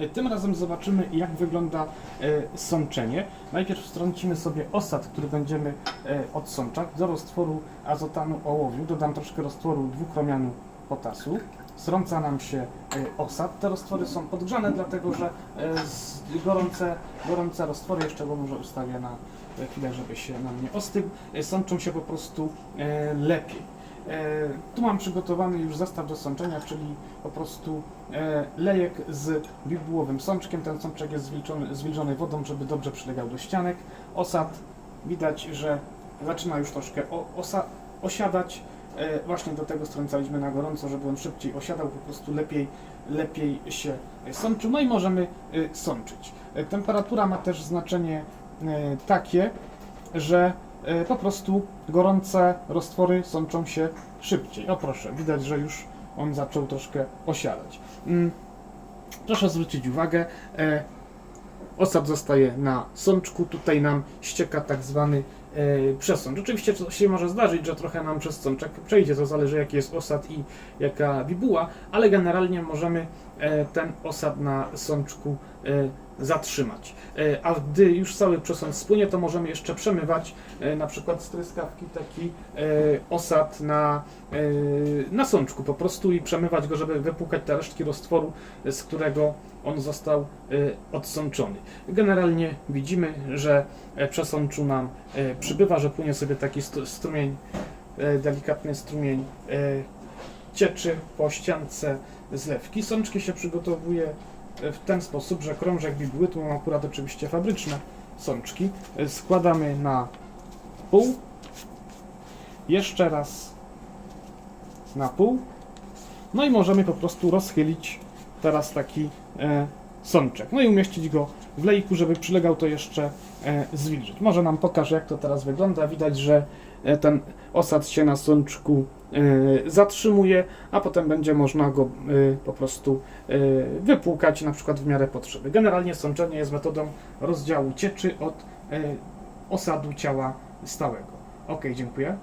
E, Tym razem zobaczymy, jak wygląda e, sączenie. Najpierw strącimy sobie osad, który będziemy e, odsączać. Do roztworu azotanu ołowiu dodam troszkę roztworu dwukromianu potasu. Srąca nam się osad. Te roztwory są podgrzane, dlatego że gorące, gorące roztwory, jeszcze go może ustawię na chwilę, żeby się nam nie ostygł, sączą się po prostu lepiej. E, Tu mam przygotowany już zestaw do sączenia, czyli po prostu e, lejek z bibułowym sączkiem. Ten sączek jest zwilczony, zwilżony wodą, żeby dobrze przylegał do ścianek. Osad widać, że zaczyna już troszkę osiadać. E, Właśnie do tego strącaliśmy na gorąco, żeby on szybciej osiadał, po prostu lepiej, lepiej się sączył. No i możemy sączyć. Temperatura ma też znaczenie takie, że po prostu gorące roztwory sączą się szybciej. O proszę, widać, że już on zaczął troszkę osiadać. Mm, Proszę zwrócić uwagę, e, osad zostaje na sączku, tutaj nam ścieka tak zwany e, przesącz. Oczywiście to się może zdarzyć, że trochę nam przez sączek przejdzie, to zależy jaki jest osad i jaka bibuła, ale generalnie możemy e, ten osad na sączku e, zatrzymać. A gdy już cały przesąd spłynie, to możemy jeszcze przemywać na przykład z tryskawki taki osad na, na sączku po prostu i przemywać go, żeby wypłukać te resztki roztworu, z którego on został e, odsączony. Generalnie widzimy, że e, przesączu nam e, przybywa, że płynie sobie taki st- strumień, e, delikatny strumień cieczy po ściance zlewki. Sączki się przygotowuje w ten sposób, że krążek bibuły, tu mam akurat oczywiście fabryczne sączki, składamy na pół, jeszcze raz na pół, no i możemy po prostu rozchylić teraz taki e, sączek, no i umieścić go w lejku, żeby przylegał to jeszcze e, zwilżyć. Może nam pokażę, jak to teraz wygląda. Widać, że e, ten osad się na sączku e, zatrzymuje, a potem będzie można go e, po prostu wypłukać na przykład w miarę potrzeby. Generalnie sączenie jest metodą rozdziału cieczy od osadu ciała stałego. Ok, dziękuję.